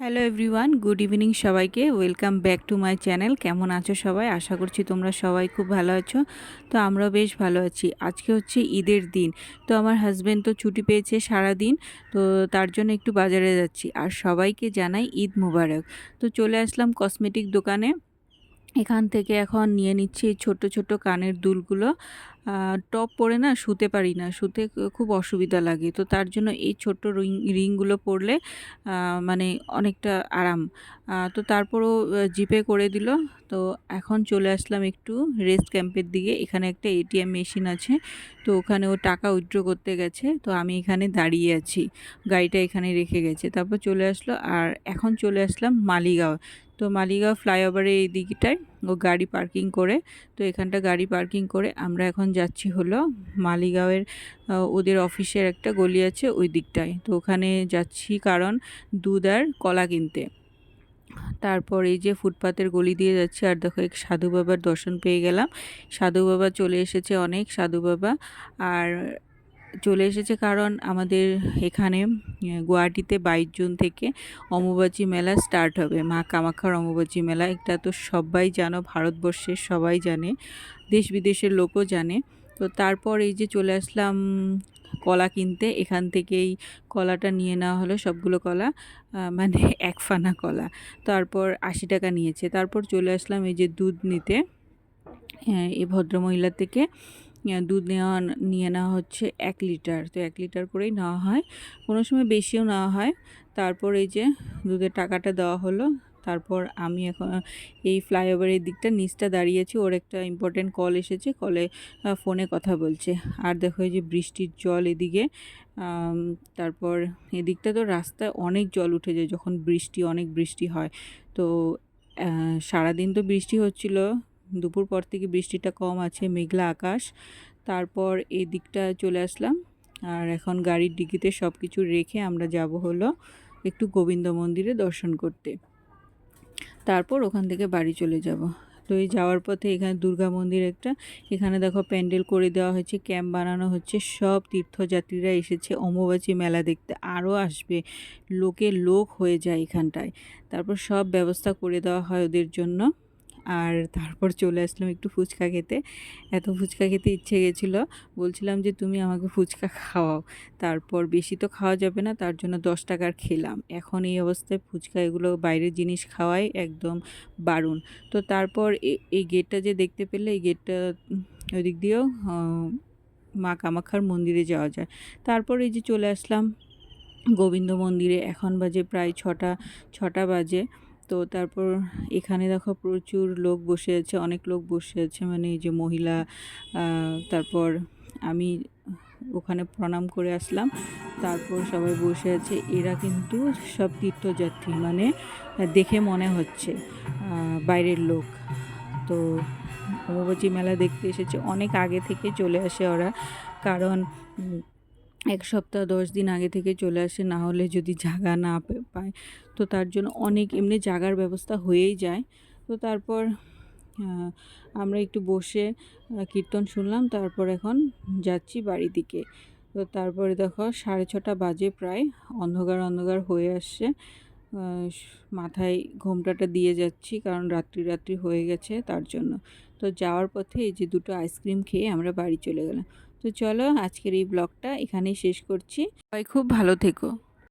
Hello everyone good evening সবাইকে welcome back to my channel কেমন আছো সবাই? আশা করছি তোমরা সবাই খুব ভালো আছো। তো আমরাও বেশ ভালো আছি। আজকে হচ্ছে ঈদের দিন। তো আমার হাজব্যান্ড তো ছুটি পেয়েছে সারা দিন তো তার জন্য একটু বাজারে যাচ্ছি। আর সবাইকে জানাই ঈদ মুবারক। তো চলে আসলাম কসমেটিক দোকানে। এখান থেকে এখন নিয়ে নিচ্ছি এই ছোট্ট ছোট্ট কানের দুলগুলো। টপ পরে না শুতে পারি না, শুতে খুব অসুবিধা লাগে। তো তার জন্য এই ছোট্ট রিং, রিংগুলো পরলে মানে অনেকটা আরাম। তো তারপরও জিপে করে দিল। তো এখন চলে আসলাম একটু রেস্ট ক্যাম্পের দিকে। এখানে একটা এটিএম মেশিন আছে। তো ওখানে ও টাকা উইথড্র করতে গেছে। তো আমি এখানে দাঁড়িয়ে আছি। গাড়িটা এখানে রেখে গেছে। তারপর চলে আসলো। আর এখন চলে আসলাম মালিগাঁও। তো মালিগাঁও ফ্লাইওভারের এই দিকটায় ও গাড়ি পার্কিং করে, তো এখানটা গাড়ি পার্কিং করে আমরা এখন যাচ্ছি হলো মালিগাঁওয়ের ওদের অফিসের একটা গলি আছে ওই দিকটায়। তো ওখানে যাচ্ছি কারণ দুধ আর কলা কিনতে। তারপর এই যে ফুটপাতের গলি দিয়ে যাচ্ছি আর দেখো এক সাধু বাবার দর্শন পেয়ে গেলাম। সাধু বাবা চলে এসেছে অনেক, সাধু বাবা। আর চলে এসেছে কারণ আমাদের এখানে গুয়াহাটিতে বাইশ জুন থেকে অম্বুবাচী মেলা স্টার্ট হবে। মা কামাখ্যার অম্বুবাচী মেলা, এটা তো সবাই জানো, ভারতবর্ষের সবাই জানে, দেশ বিদেশের লোকও জানে। তো তারপর এই যে চলে আসলাম কলা কিনতে, এখান থেকেই কলাটা নিয়ে নেওয়া হলো সবগুলো কলা মানে এক ফানা কলা। তারপর আশি টাকা নিয়েছে। তারপর চলে আসলাম এই যে দুধ নিতে এই ভদ্রমহিলা থেকে। দুধ নেওয়া নিয়ে নেওয়া হচ্ছে এক লিটার। তো এক লিটার করেই নেওয়া হয়। কোনো সময় বেশিও নেওয়া হয়। তারপর এই যে দুধের টাকাটা দেওয়া হলো। তারপর আমি এখন এই ফ্লাইওভারের দিকটা নিচটা দাঁড়িয়েছি ওর একটা ইম্পর্টেন্ট কল এসেছে। কলে ফোনে কথা বলছে। আর দেখো এই যে বৃষ্টির জল এদিকে তারপর এদিকটা তো রাস্তায় অনেক জল উঠে যায়। যখন বৃষ্টি, অনেক বৃষ্টি হয়। তো সারাদিন তো বৃষ্টি হচ্ছিল। দুপুর পর থেকে বৃষ্টিটা কম আছে, মেঘলা আকাশ। তারপর এই দিকটা চলে আসলাম। আর এখন গাড়ির ডিকিতে সব কিছু রেখে আমরা যাব হলো একটু গোবিন্দ মন্দিরে দর্শন করতে। তারপর ওখান থেকে বাড়ি চলে যাব। তো এই যাওয়ার পথে এখানে দুর্গা মন্দির একটা। এখানে দেখো প্যান্ডেল করে দেওয়া হয়েছে, ক্যাম্প বানানো হচ্ছে। সব তীর্থযাত্রীরা এসেছে অম্বুবাচী মেলা দেখতে। আরও আসবে, লোকে লোক হয়ে যায় এখানটায়। তারপর সব ব্যবস্থা করে দেওয়া হয় ওদের জন্য। আর তারপর চলে আসলাম একটু ফুচকা খেতে। এত ফুচকা খেতে ইচ্ছে গেছিল। বলছিলাম যে, তুমি আমাকে ফুচকা খাওয়াও। তারপর বেশি তো খাওয়া যাবে না, তার জন্য দশ টাকার খেলাম। এখন এই অবস্থায় ফুচকা এগুলো বাইরের জিনিস খাওয়াই একদম বারণ। তো তারপর এই গেটটা যে দেখতে পেলে, এই গেটটা ওই দিক দিয়েও মা কামাখ্যার মন্দিরে যাওয়া যায়। তারপর এই যে চলে আসলাম গোবিন্দ মন্দিরে। এখন বাজে প্রায় ছটা ছটা বাজে। তো তারপর এখানে দেখো প্রচুর লোক বসে আছে, অনেক লোক বসে আছে মানে এই যে মহিলা তারপর আমি ওখানে প্রণাম করে আসলাম। তারপর সবাই বসে আছে। এরা কিন্তু সব তীর্থযাত্রী মানে দেখে মনে হচ্ছে বাইরের লোক। তো অম্বুবাচী মেলা দেখতে এসেছে। অনেক আগে থেকে চলে আসে ওরা। কারণ এক সপ্তাহ, দশ দিন আগে থেকে চলে আসে, না হলে যদি জাগা না পায়। তো তার জন্য অনেক এমনি জাগার ব্যবস্থা হয়েই যায়। তো তারপর আমরা একটু বসে কীর্তন শুনলাম, তারপর এখন যাচ্ছি বাড়ির দিকে। তো তারপরে দেখো সাড়ে ছটা বাজে প্রায়, অন্ধকার অন্ধকার হয়ে আসছে। মাথায় ঘোমটাটা দিয়ে যাচ্ছি কারণ রাত্রি রাত্রি হয়ে গেছে তার জন্য। তো যাওয়ার পথে এই যে দুটো আইসক্রিম খেয়ে আমরা বাড়ি চলে গেলাম। তো চলো আজকের এই ব্লগটা এখানেই শেষ করছি। সবাই খুব ভালো থেকো।